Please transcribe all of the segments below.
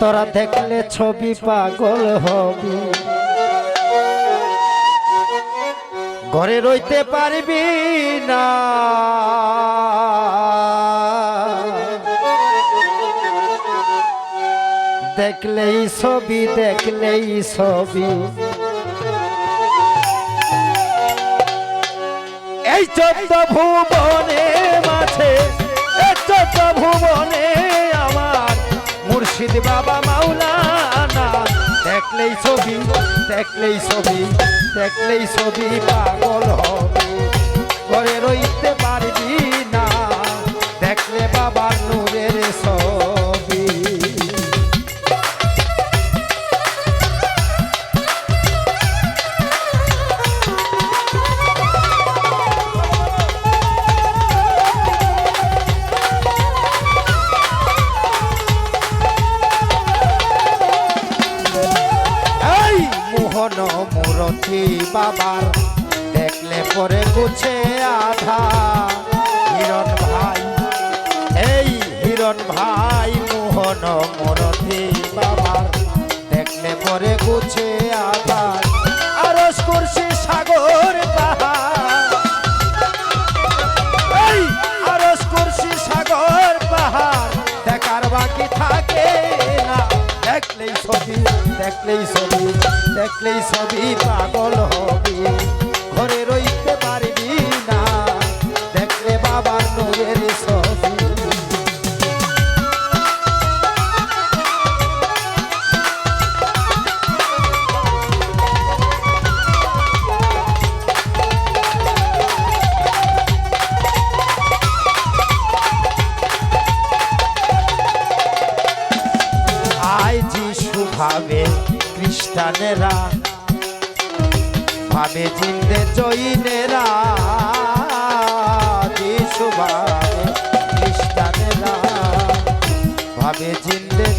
তোরা দেখলে ছবি পাগল হবি। ঘরে রইতে পারবি না। দেখলেই ছবি দেখলেই ছবি। এই চোদ্দ ভুবনে মাঝে, এই চোদ্দ ভুবনে মুর্শিদ বাবা মাওলানা। দেখলেই ছবি দেখলেই ছবি দেখলেই ছবি পাগল হবে। ঘরে রইতে পারবি না, দেখলে বাবার নূরের মোহন মুরথি বাবার। দেখলে পরে গুছে আধা হিরণ ভাই এই হিরণ ভাই মোহন মুরতি ছবি দেখলেই ছবি দেখলেই ছবি পাগল হবি। খ্রিস্টানেরা ভাবে জিন্দে জৈনেরা খ্রিস্টানেরা ভাবে জিন্দে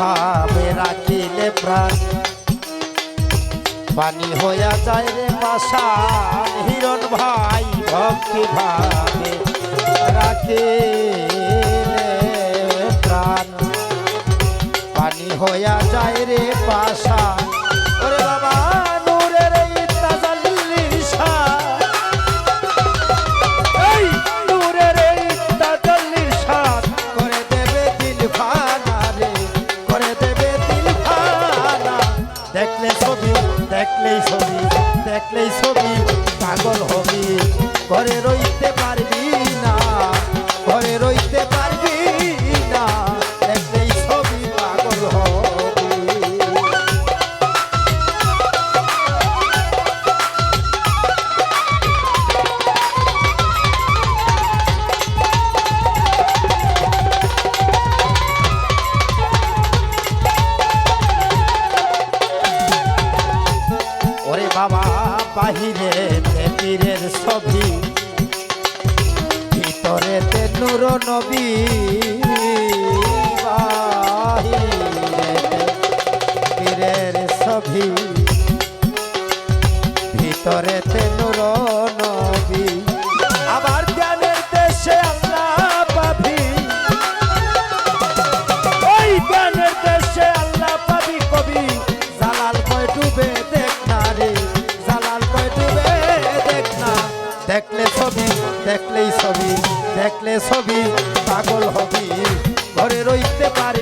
ভাবে রাখিলে প্রাণ। পানি হইয়া যায় রে পাশান হিরণ ভাই ভক্তি ভাবে রাখিলে প্রাণ। পানি হইয়া যায় রে পাশান বাবা ঘরে রইতে পারবি না ঘরে রইতে পারবি না দেখলেই ছবি পাগল ওরে বাবা বাহিরে পীরের ছবি। ভিতরে নূর নবী পীরের ছবি। ভিতরেতে নূর ছবি পাগল হবি। ঘরে রইতে পারবি